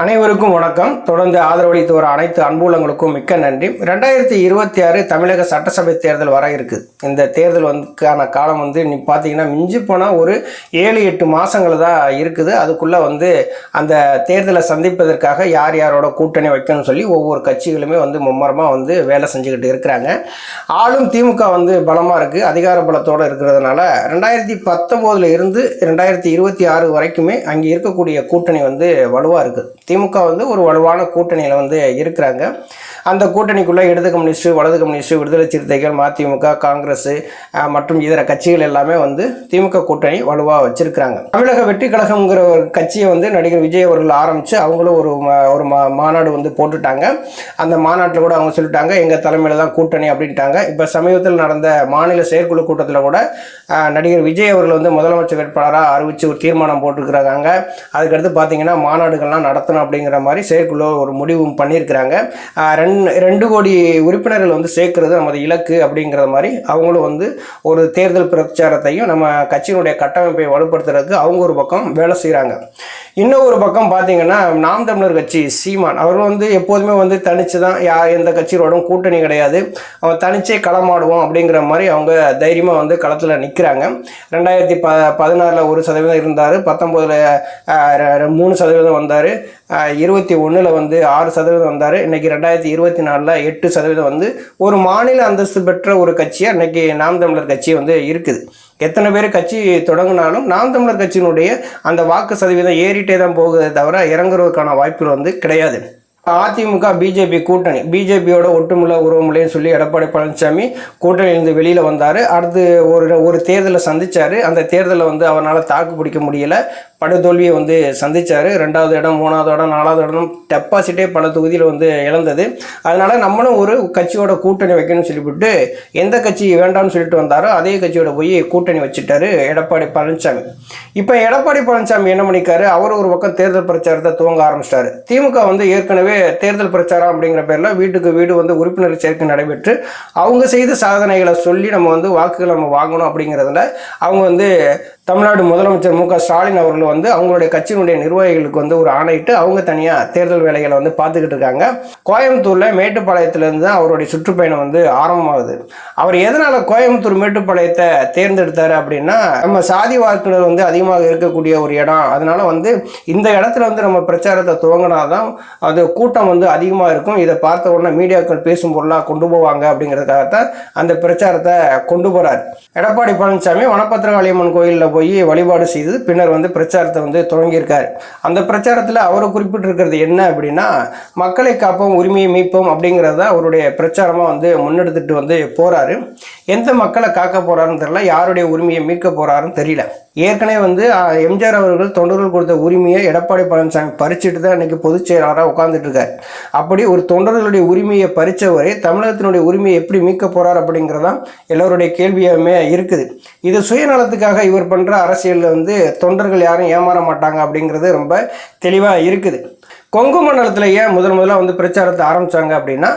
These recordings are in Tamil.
அனைவருக்கும் வணக்கம். தொடர்ந்து ஆதரவளித்து வர அனைத்து அன்புள்ளங்களுக்கும் மிக்க நன்றி. ரெண்டாயிரத்தி இருபத்தி ஆறு தமிழக சட்டசபை தேர்தல் வர இருக்குது இந்த தேர்தல் வந்துக்கான காலம் வந்து நீ பார்த்தீங்கன்னா மிஞ்சி போனால் ஒரு ஏழு எட்டு மாதங்கள் தான் இருக்குது. அதுக்குள்ளே வந்து அந்த தேர்தலை சந்திப்பதற்காக யார் யாரோட கூட்டணி வைக்கணும்னு சொல்லி ஒவ்வொரு கட்சிகளுமே வந்து மும்மரமாக வந்து வேலை செஞ்சுக்கிட்டு இருக்கிறாங்க. ஆளும் திமுக வந்து பலமாக இருக்குது அதிகார பலத்தோடு இருக்கிறதுனால ரெண்டாயிரத்தி பத்தொம்போதில் இருந்து ரெண்டாயிரத்தி இருபத்தி ஆறு வரைக்குமே அங்கே இருக்கக்கூடிய கூட்டணி வந்து வலுவாக இருக்குது திமுக வந்து ஒரு வலுவான கூட்டணியில் வந்து இருக்கிறாங்க. அந்த கூட்டணிக்குள்ளே இடது கம்யூனிஸ்ட் வலது கம்யூனிஸ்ட் விடுதலை சிறுத்தைகள் மதிமுக காங்கிரஸ் மற்றும் இதர கட்சிகள் எல்லாமே வந்து திமுக கூட்டணி வலுவாக வச்சிருக்கிறாங்க. தமிழக வெற்றி கழகம்ங்கிற ஒரு கட்சியை வந்து நடிகர் விஜய் அவர்கள் ஆரம்பித்து அவங்களும் ஒரு ஒரு மா மாநாடு வந்து போட்டுட்டாங்க. அந்த மாநாட்டில் கூட அவங்க சொல்லிட்டாங்க எங்கள் தலைமையில் தான் கூட்டணி அப்படின்ட்டாங்க. இப்போ சமீபத்தில் நடந்த மாநில செயற்குழு கூட்டத்தில் கூட நடிகர் விஜய் அவர்கள் வந்து முதலமைச்சர் வேட்பாளராக அறிவித்து ஒரு தீர்மானம் போட்டிருக்கிறாங்க. அதுக்கடுத்து பார்த்தீங்கன்னா மாநாடுகள்லாம் நடத்தணும் அப்படிங்கிற மாதிரி செயற்குழு ஒரு முடிவும் பண்ணியிருக்கிறாங்க. ரெண்டு ரெண்டு கோடி உறுப்பினர்கள் வந்து சேர்க்கறது நமது இலக்கு அப்படிங்கிற மாதிரி அவங்களும் வந்து ஒரு தேர்தல் பிரச்சாரத்தையும் நம்ம கட்சியினுடைய கட்டமைப்பை வலுப்படுத்துறதுக்கு அவங்க ஒரு பக்கம் வேலை செய்கிறாங்க இன்னும் ஒரு பக்கம் பார்த்தீங்கன்னா நாம் தமிழர் கட்சி சீமான். அவர் வந்து எப்போதுமே வந்து தனிச்சு தான் யா எந்த கட்சியோடும் கூட்டணி கிடையாது. அவன் தனிச்சே களமாடுவோம் அப்படிங்கிற மாதிரி அவங்க தைரியமாக வந்து களத்தில் நிற்கிறாங்க ரெண்டாயிரத்தி ப பதினாறில் ஒரு சதவீதம் இருந்தார் பத்தொம்போதில் மூணு சதவீதம் வந்தார். இருபத்தி ஒன்றில் வந்து ஆறு சதவீதம் வந்தார். இன்னைக்கு ரெண்டாயிரத்தி இருபத்தி நாலில் எட்டு சதவீதம் வந்து ஒரு மாநில அந்தஸ்து பெற்ற ஒரு கட்சியாக இன்னைக்கு நாம் தமிழர் கட்சி வந்து இருக்குது. எத்தனை பேர் கட்சி தொடங்கினாலும் நாம் தமிழர் கட்சியினுடைய அந்த வாக்கு சதவீதம் ஏறிட்டே தான் போகுதே தவிர இறங்குறதுக்கான வாய்ப்புகள் வந்து கிடையாது. அதிமுக பிஜேபி கூட்டணி. பிஜேபியோட ஒட்டுமுள்ள உறவுமுறைன்னு சொல்லி எடப்பாடி பழனிசாமி கூட்டணியிலிருந்து வெளியில் வந்தார். அடுத்து ஒரு ஒரு தேர்தலை சந்திச்சார். அந்த தேர்தலில் வந்து அவரால் தாக்கு பிடிக்க முடியல. படுதோல்வியை வந்து சந்திச்சார். ரெண்டாவது இடம் மூணாவது இடம் நாலாவது இடம் டெபாசிட்டே பல தொகுதியில் வந்து இழந்தது. அதனால் நம்மளும் ஒரு கட்சியோட கூட்டணி வைக்கணும்னு சொல்லிவிட்டு எந்த கட்சி வேண்டாம்னு சொல்லிட்டு வந்தாரோ அதே கட்சியோட போய் கூட்டணி வச்சுட்டாரு எடப்பாடி பழனிசாமி. இப்போ எடப்பாடி பழனிசாமி என்ன பண்ணிக்காரு? அவர் ஒரு பக்கம் தேர்தல் பிரச்சாரத்தை துவங்க ஆரம்பிச்சிட்டாரு. திமுக வந்து ஏற்கனவே தேர்தல் பிரச்சாரம் அப்படிங்கிற பேரில் வீட்டுக்கு வீடு வந்து உறுப்பினர் சேர்க்கை நடைபெற்று அவங்க செய்த சாதனைகளை சொல்லி நம்ம வந்து வாக்குகள் நம்ம வாங்கணும் அப்படிங்கிறதுல அவங்க வந்து தமிழ்நாடு முதலமைச்சர் மு க ஸ்டாலின் அவர்கள் வந்து அவங்களுடைய கட்சியினுடைய நிர்வாகிகளுக்கு வந்து ஒரு ஆணையிட்டு அவங்க தனியாக தேர்தல் வேலைகளை வந்து பார்த்துக்கிட்டு இருக்காங்க. கோயம்புத்தூரில் மேட்டுப்பாளையத்துலேருந்து தான் அவருடைய சுற்றுப்பயணம் வந்து ஆரம்பமாகுது. அவர் எதனால் கோயம்புத்தூர் மேட்டுப்பாளையத்தை தேர்ந்தெடுத்தார் அப்படின்னா நம்ம சாதி வாக்குனர் வந்து அதிகமாக இருக்கக்கூடிய ஒரு இடம். அதனால் வந்து இந்த இடத்துல வந்து நம்ம பிரச்சாரத்தை துவங்கினா தான் அது கூட்டம் வந்து அதிகமாக இருக்கும். இதை பார்த்த உடனே மீடியாக்கள் பேசும் பொருளாக கொண்டு போவாங்க அப்படிங்கிறதுக்காகத்தான் அந்த பிரச்சாரத்தை கொண்டு போகிறார் எடப்பாடி பழனிசாமி வனப்பத்திரகாளியம்மன் கோயிலில் போய் வழிபாடு செய்து பின்னர் வந்து பிரச்சாரத்தை வந்து தொடங்கியிருக்கார். அந்த பிரச்சாரத்தில் அவர் குறிப்பிட்டிருக்கிறது என்ன அப்படின்னா மக்களை காப்போம் உரிமையை மீட்போம் அப்படிங்கிறது தான் அவருடைய பிரச்சாரமாக வந்து முன்னெடுத்துட்டு வந்து போகிறாரு எந்த மக்களை காக்க போகிறாருன்னு தெரியல யாருடைய உரிமையை மீட்க போகிறாருன்னு தெரியல. ஏற்கனவே வந்து எம்ஜிஆர் அவர்கள் தொண்டர்கள் கொடுத்த உரிமையை எடப்பாடி பழனிசாமி பறிச்சுட்டு தான் இன்றைக்கி பொதுச் செயலாளராக உட்கார்ந்துட்டு அப்படி ஒரு தொண்டர்களுடைய உரிமையை பறித்தவரை தமிழகத்தினுடைய உரிமையை எப்படி மீட்க போறார் அப்படிங்கிறதான் எல்லோருடைய கேள்வியுமே இருக்குது. இது சுயநலத்துக்காக இவர் பண்ணுற அரசியலில் வந்து தொண்டர்கள் யாரும் ஏமாற மாட்டாங்க அப்படிங்கிறது ரொம்ப தெளிவாக இருக்குது. கொங்கு மண்டலத்தில் ஏன் முதல் முதலாக வந்து பிரச்சாரத்தை ஆரம்பிச்சாங்க அப்படின்னா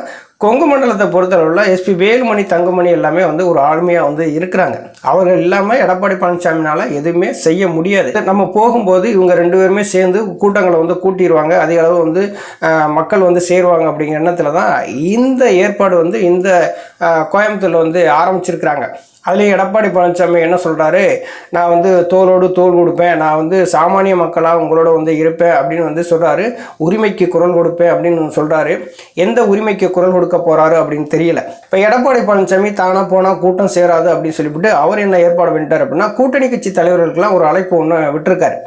கொங்கு மண்டலத்தை பொறுத்தளவில் எஸ்பி வேலுமணி தங்கமணி எல்லாமே வந்து ஒரு ஆளுமையாக வந்து இருக்கிறாங்க. அவர்கள் இல்லாமல் எடப்பாடி பழனிசாமினால் எதுவுமே செய்ய முடியாது. நம்ம போகும்போது இவங்க ரெண்டு பேருமே சேர்ந்து கூட்டங்களை வந்து கூட்டிடுவாங்க அதே அளவு வந்து மக்கள் வந்து சேருவாங்க அப்படிங்கிற எண்ணத்தில் தான் இந்த ஏற்பாடு வந்து இந்த கோயம்புத்தூரில் வந்து ஆரம்பிச்சிருக்கிறாங்க. அதுலேயும் எடப்பாடி பழனிசாமி என்ன சொல்கிறாரு நான் வந்து தோளோடு தோல் கொடுப்பேன். நான் வந்து சாமானிய மக்களாக உங்களோட வந்து இருப்பேன் அப்படின்னு வந்து சொல்கிறாரு உரிமைக்கு குரல் கொடுப்பேன் அப்படின்னு சொல்கிறாரு எந்த உரிமைக்கு குரல் கொடுக்க போகிறாரு அப்படின்னு தெரியல. இப்போ எடப்பாடி பழனிசாமி தானாக போனால் கூட்டம் சேராது அப்படின்னு சொல்லிவிட்டு அவர் என்ன ஏற்பாடு பண்ணிட்டார் அப்படின்னா கூட்டணி கட்சி தலைவர்களுக்கெல்லாம் ஒரு அழைப்பு ஒன்று விட்டுருக்காரு.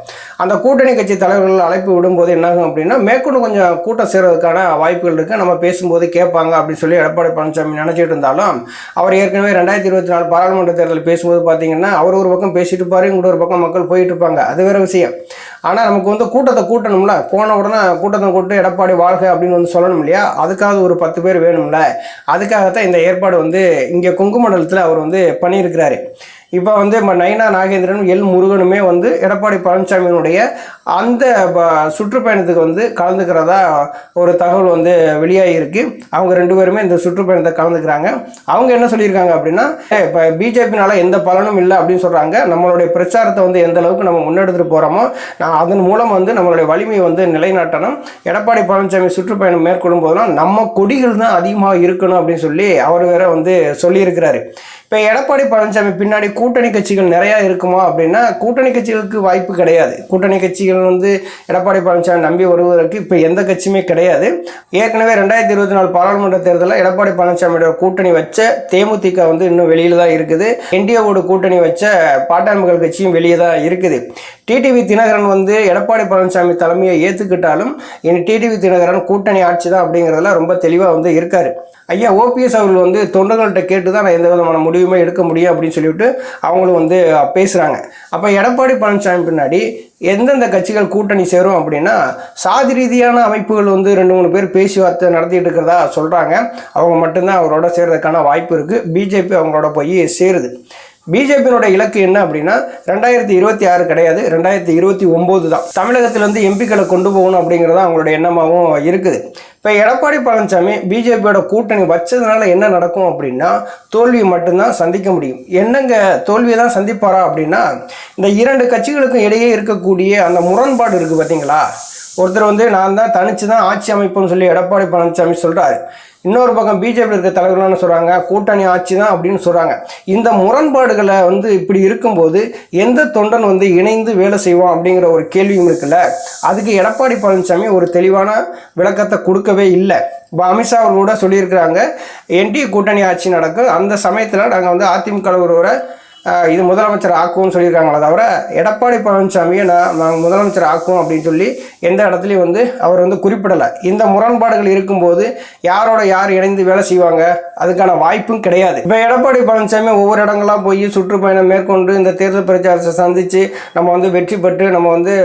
அந்த கூட்டணி கட்சி தலைவர்கள் அழைப்பு விடும்போது என்னாகும் அப்படின்னா மேற்கொண்டு கொஞ்சம் கூட்டம் சேர்றதுக்கான வாய்ப்புகள் இருக்குது நம்ம பேசும்போது கேட்பாங்க அப்படின்னு சொல்லி எடப்பாடி பழனிசாமி நினச்சிட்டு இருந்தாலும் அவர் ஏற்கனவே ரெண்டாயிரத்தி இருபத்தி நாலு பாராளுமன்ற தேர்தல் பேசும்போது பார்த்தீங்கன்னா அவர் ஒரு பக்கம் பேசிட்டு இருப்பாரு இங்கிட்ட ஒரு பக்கம் மக்கள் போயிட்டு இருப்பாங்க. அது வேற விஷயம். ஆனால் நமக்கு வந்து கூட்டத்தை கூட்டணும்ல. போன உடனே கூட்டத்தை கூட்டு எடப்பாடி வாழ்க அப்படின்னு வந்து சொல்லணும் இல்லையா? அதுக்காக ஒரு பத்து பேர் வேணும்ல. அதுக்காகத்தான் இந்த ஏற்பாடு வந்து இங்கே கொங்கு மண்டலத்தில் அவர் வந்து பண்ணியிருக்கிறாரு. இப்போ வந்து நம்ம நைனா நாகேந்திரன் எல் முருகனுமே வந்து எடப்பாடி பழனிசாமியினுடைய அந்த ப- சுற்றுப்பயணத்துக்கு வந்து கலந்துக்கிறதா ஒரு தகவல் வந்து வெளியாகிருக்கு அவங்க ரெண்டு பேருமே இந்த சுற்றுப்பயணத்தை கலந்துக்கிறாங்க. அவங்க என்ன சொல்லியிருக்காங்க அப்படின்னா இப்போ பிஜேபினால எந்த பலனும் இல்லை அப்படின்னு சொல்கிறாங்க நம்மளுடைய பிரச்சாரத்தை வந்து எந்த அளவுக்கு நம்ம முன்னெடுத்துட்டு போகிறோமோ நான் அதன் மூலம் வந்து நம்மளுடைய வலிமையை வந்து நிலைநாட்டணும். எடப்பாடி பழனிசாமி சுற்றுப்பயணம் மேற்கொள்ளும் போதெல்லாம் நம்ம கொடிகள் தான் அதிகமாக இருக்கணும் அப்படின்னு சொல்லி அவர் வேற வந்து சொல்லியிருக்கிறாரு. இப்போ எடப்பாடி பழனிசாமி பின்னாடி கூட்டணி கட்சிகள் நிறையா இருக்குமா அப்படின்னா கூட்டணி கட்சிகளுக்கு வாய்ப்பு கிடையாது. கூட்டணி கட்சிகள் வந்து எடப்பாடி பழனிசாமி நம்பி வருவதற்கு இப்போ எந்த கட்சியுமே கிடையாது. ஏற்கனவே ரெண்டாயிரத்தி இருபத்தி நாலு பாராளுமன்ற தேர்தலில் எடப்பாடி பழனிசாமியோட கூட்டணி வச்ச தேமுதிக வந்து இன்னும் வெளியில் தான் இருக்குது. என்டிஏவோட கூட்டணி வச்ச பாட்டாளி மக்கள் கட்சியும் வெளியே தான் இருக்குது. டிடிவி தினகரன் வந்து எடப்பாடி பழனிசாமி தலைமையை ஏற்றுக்கிட்டாலும் இனி டிடிவி தினகரன் கூட்டணி ஆட்சி தான் அப்படிங்கிறதுல ரொம்ப தெளிவாக வந்து இருக்காரு. ஐயா ஓபிஎஸ் அவர்கள் வந்து தொண்டர்கள்ட்ட கேட்டு தான் நான் எந்த விதமான முடிவுமே எடுக்க முடியும் அப்படின்னு சொல்லிவிட்டு அவங்களும் வந்து பேசுகிறாங்க அப்போ எடப்பாடி பழனிசாமி பின்னாடி எந்தெந்த கட்சிகள் கூட்டணி சேரும் அப்படின்னா சாதி ரீதியான அமைப்புகள் வந்து ரெண்டு மூணு பேர் பேச்சுவார்த்தை நடத்திட்டு இருக்கிறதா சொல்கிறாங்க அவங்க மட்டும்தான் அவரோட சேர்றதுக்கான வாய்ப்பு இருக்குது பிஜேபி அவங்களோட போய் சேருது. பிஜேபியோட இலக்கு என்ன அப்படின்னா ரெண்டாயிரத்தி இருபத்தி ஆறு கிடையாது ரெண்டாயிரத்தி இருபத்தி ஒம்பது தான். தமிழகத்தில் வந்து எம்பிக்களை கொண்டு போகணும் அப்படிங்கிறது அவங்களோட எண்ணமாகவும் இருக்குது. இப்போ எடப்பாடி பழனிசாமி பிஜேபியோட கூட்டணி வச்சதுனால என்ன நடக்கும் அப்படின்னா தோல்வி மட்டும்தான் சந்திக்க முடியும். என்னங்க தோல்வியை தான் சந்திப்பாரா அப்படின்னா இந்த இரண்டு கட்சிகளுக்கும் இடையே இருக்கக்கூடிய அந்த முரண்பாடு இருக்குது பார்த்தீங்களா ஒருத்தர் வந்து நான் தான் தனிச்சு தான் ஆட்சி அமைப்புன்னு சொல்லி எடப்பாடி பழனிசாமி சொல்கிறாரு இன்னொரு பக்கம் பிஜேபி இருக்க தலைவர்கள்னு சொல்கிறாங்க கூட்டணி ஆட்சி தான் அப்படின்னு சொல்கிறாங்க இந்த முரண்பாடுகளை வந்து இப்படி இருக்கும்போது எந்த தொண்டன் வந்து இணைந்து வேலை செய்வோம் அப்படிங்கிற ஒரு கேள்வியும் இருக்குல்ல? அதுக்கு எடப்பாடி பழனிசாமி ஒரு தெளிவான விளக்கத்தை கொடுக்கவே இல்லை. இப்போ அமித்ஷா அவர் சொல்லியிருக்கிறாங்க என்டி கூட்டணி ஆட்சி நடக்கும். அந்த சமயத்தில் நாங்கள் வந்து அதிமுக ஒருவரை இது முதலமைச்சர் ஆக்குவோம்னு சொல்லியிருக்காங்களே தவிர எடப்பாடி பழனிசாமியை நான் நாங்கள் முதலமைச்சர் ஆக்குவோம் அப்படின்னு சொல்லி எந்த இடத்துலையும் வந்து அவர் வந்து குறிப்பிடலை. இந்த முரண்பாடுகள் இருக்கும்போது யாரோட யார் இணைந்து வேலை செய்வாங்க? அதுக்கான வாய்ப்பும் கிடையாது. இப்போ எடப்பாடி பழனிசாமி ஒவ்வொரு இடங்களாக போய் சுற்றுப்பயணம் மேற்கொண்டு இந்த தேர்தல் பிரச்சாரத்தை சந்தித்து நம்ம வந்து வெற்றி பெற்று நம்ம வந்து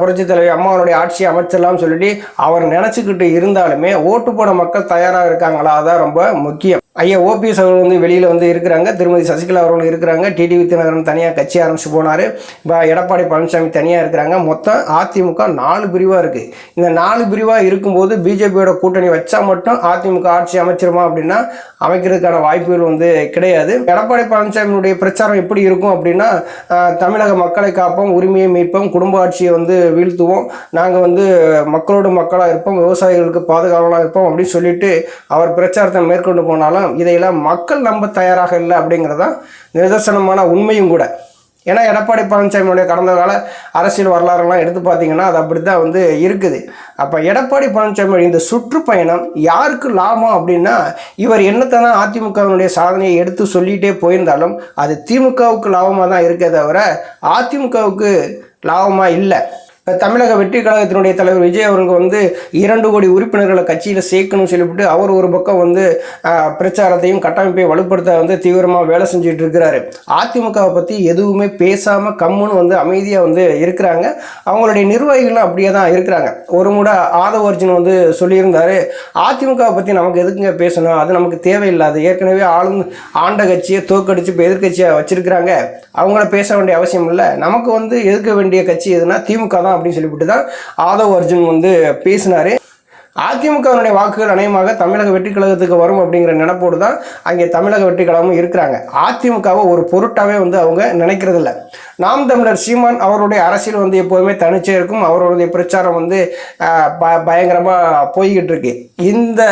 புரட்சி புரட்சித் தலைவி அம்மாவனுடைய ஆட்சியை அமைச்சிடலாம்னு சொல்லிட்டு அவர் நினச்சிக்கிட்டு இருந்தாலுமே ஓட்டு போட மக்கள் தயாராக இருக்காங்களா? அதான் ரொம்ப முக்கியம். ஐயா ஓபிஎஸ் அவர்கள் வந்து வெளியில் வந்து இருக்கிறாங்க. திருமதி சசிகலா அவர்கள் இருக்கிறாங்க. டிடிவி தினகரன் தனியாக கட்சி ஆரம்பித்து போனார். இப்போ எடப்பாடி பழனிசாமி தனியாக இருக்கிறாங்க. மொத்தம் அதிமுக நாலு பிரிவாக இருக்குது இந்த நாலு பிரிவாக இருக்கும்போது பிஜேபியோட கூட்டணி வச்சா மட்டும் அதிமுக ஆட்சி அமைச்சிருமா அப்படின்னா அமைக்கிறதுக்கான வாய்ப்புகள் வந்து கிடையாது. எடப்பாடி பழனிசாமியினுடைய பிரச்சாரம் எப்படி இருக்கும் அப்படின்னா தமிழக மக்களை காப்போம் உரிமையை மீட்போம் குடும்ப ஆட்சியை வந்து வீழ்த்துவோம். நாங்கள் வந்து மக்களோடு மக்களாக இருப்போம் விவசாயிகளுக்கு பாதுகாவலாக இருப்போம் அப்படின்னு சொல்லிட்டு அவர் பிரச்சாரத்தை மேற்கொண்டு போனாலும் இதையெல்லாம் மக்கள் நம்ப தயாராக இல்லை அப்படிங்கிறதான் நிதர்சனமான உண்மையும் கூட. ஏன்னா எடப்பாடி பழனிசாமியுடைய கடந்த கால அரசியல் வரலாறுலாம் எடுத்து பார்த்தீங்கன்னா அது அப்படி தான் வந்து இருக்குது. அப்போ எடப்பாடி பழனிசாமியுடைய இந்த சுற்றுப்பயணம் யாருக்கு லாபம் அப்படின்னா இவர் என்னத்தை தான் அதிமுகவினுடைய சாதனையை எடுத்து சொல்லிகிட்டே போயிருந்தாலும் அது திமுகவுக்கு லாபமாக தான் இருக்கே தவிர அதிமுகவுக்கு லாபமாக இல்லை. தமிழக வெற்றி கழகத்தினுடைய தலைவர் விஜய் அவருக்கு வந்து இரண்டு கோடி உறுப்பினர்களை கட்சியில் சேர்க்கணும்னு சொல்லிவிட்டு அவர் ஒரு பக்கம் வந்து பிரச்சாரத்தையும் கட்டமைப்பையும் வலுப்படுத்த வந்து தீவிரமாக வேலை செஞ்சுட்டு இருக்கிறாரு. அதிமுகவை பற்றி எதுவுமே பேசாமல் கம்முன்னு வந்து அமைதியாக வந்து இருக்கிறாங்க. அவங்களுடைய நிர்வாகிகளும் அப்படியே தான் இருக்கிறாங்க. ஒரு முட ஆதவ அர்ஜுன் வந்து சொல்லியிருந்தார் அதிமுகவை பற்றி நமக்கு எதுக்குங்க பேசணும்? அது நமக்கு தேவையில்லாது. ஏற்கனவே ஆளும் ஆண்ட கட்சியை தோக்கடிச்சு இப்போ எதிர்கட்சியாக வச்சுருக்கிறாங்க. அவங்கள பேச வேண்டிய அவசியம் இல்லை. நமக்கு வந்து எதிர்க்க வேண்டிய கட்சி எதுனா திமுக தான் அப்படின்னு சொல்லிவிட்டு தான் ஆதவ் அர்ஜுன் வந்து பேசினார். அதிமுகவினுடைய வாக்குகள் அநேகமாக தமிழக வெற்றி கழகத்துக்கு வரும் அப்படிங்கிற நினைப்போடு தான் அங்கே தமிழக வெற்றி கழகமும் இருக்கிறாங்க. அதிமுகவை ஒரு பொருட்டாவே வந்து அவங்க நினைக்கிறதில்ல. நாம் தமிழர் சீமான் அவருடைய அரசியல் வந்து எப்போதுமே தனிச்சே இருக்கும். அவருடைய பிரச்சாரம் வந்து ப பயங்கரமாக போய்கிட்டு இருக்கு. இந்த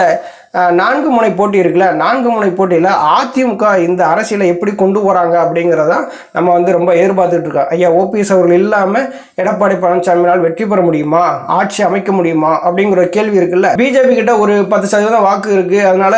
நான்கு முனை போட்டி இருக்குல்ல நான்கு முனை போட்டியில் அதிமுக இந்த அரசியலை எப்படி கொண்டு போகிறாங்க அப்படிங்கிறதான் நம்ம வந்து ரொம்ப எதிர்பார்த்துட்டு இருக்கோம். ஐயா ஓபிஎஸ் அவர்கள் இல்லாமல் எடப்பாடி பழனிசாமினால் வெற்றி பெற முடியுமா? ஆட்சி அமைக்க முடியுமா? அப்படிங்கிற ஒரு கேள்வி இருக்குல்ல. பிஜேபி கிட்ட ஒரு பத்து சதவீதம் வாக்கு இருக்குது அதனால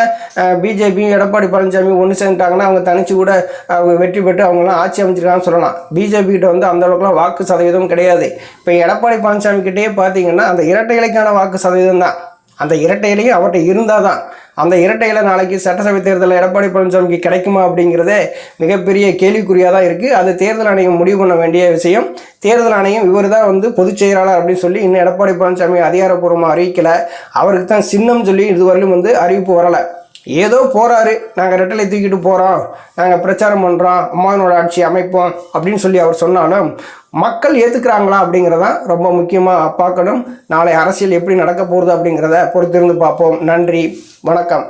பிஜேபியும் எடப்பாடி பழனிசாமி ஒன்று சேர்ந்துட்டாங்கன்னா அவங்க தனிச்சு கூட அவங்க வெற்றி பெற்று அவங்களாம் ஆட்சி அமைச்சிருக்காங்கன்னு சொல்லலாம். பிஜே பிஜேபி கிட்ட வந்து அந்த அளவுக்குலாம் வாக்கு சதவீதம் கிடையாது. இப்போ எடப்பாடி பழனிசாமி கிட்டேயே பார்த்தீங்கன்னா அந்த இரட்டை இலைக்கான வாக்கு சதவீதம் தான். அந்த இரட்டை இலையும் அவர்கிட்ட இருந்தால் தான். அந்த இரட்டை இலை நாளைக்கு சட்டசபை தேர்தலில் எடப்பாடி பழனிசாமிக்கு கிடைக்குமா அப்படிங்கிறதே மிகப்பெரிய கேள்விக்குறியாக தான் இருக்குது அது தேர்தல் ஆணையம் முடிவு பண்ண வேண்டிய விஷயம். தேர்தல் ஆணையம் இவர் தான் வந்து பொதுச் செயலாளர் அப்படின்னு சொல்லி இன்னும் எடப்பாடி பழனிசாமி அதிகாரப்பூர்வமாக அறிவிக்கலை. அவருக்கு தான் சின்னம் சொல்லி இதுவரையிலும் வந்து அறிவிப்பு வரலை. ஏதோ போகிறாரு நாங்கள் ரெட்டலை தூக்கிட்டு போகிறோம் நாங்கள் பிரச்சாரம் பண்ணுறோம் அம்மாவனோட ஆட்சி அமைப்போம் அப்படின்னு சொல்லி அவர் சொன்னாலும் மக்கள் ஏற்றுக்கிறாங்களா அப்படிங்கிறதான் ரொம்ப முக்கியமாக பார்க்கணும். நாளை அரசியல் எப்படி நடக்க போகிறது அப்படிங்கிறத பொறுத்திருந்து பார்ப்போம். நன்றி. வணக்கம்.